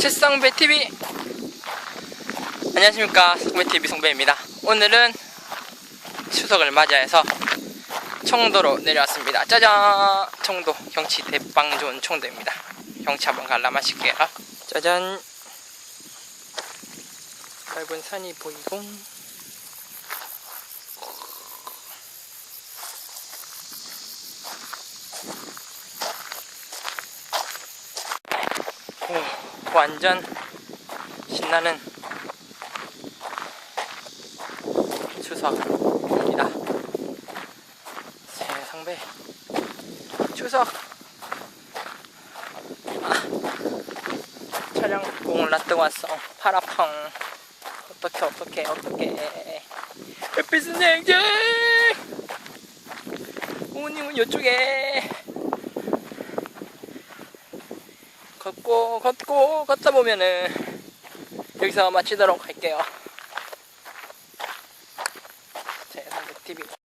칠성배 TV 안녕하십니까 성배 TV 성배입니다. 오늘은 추석을 맞이해서 청도로 내려왔습니다. 짜잔 청도 경치 대빵 좋은 청도입니다. 경치 한번 관람하실게요. 짜잔 넓은 산이 보이고 오, 완전 신나는 추석입니다. 세상배 추석 아, 촬영 공을 놔두고 왔어. 팔 아팡. 어떡해 어떡해 어떡해. 햇빛은 냉정. 부모님은 이쪽에. 걷고 걷고 걷다 보면은 여기서 마치도록 할게요. 제 상대 TV.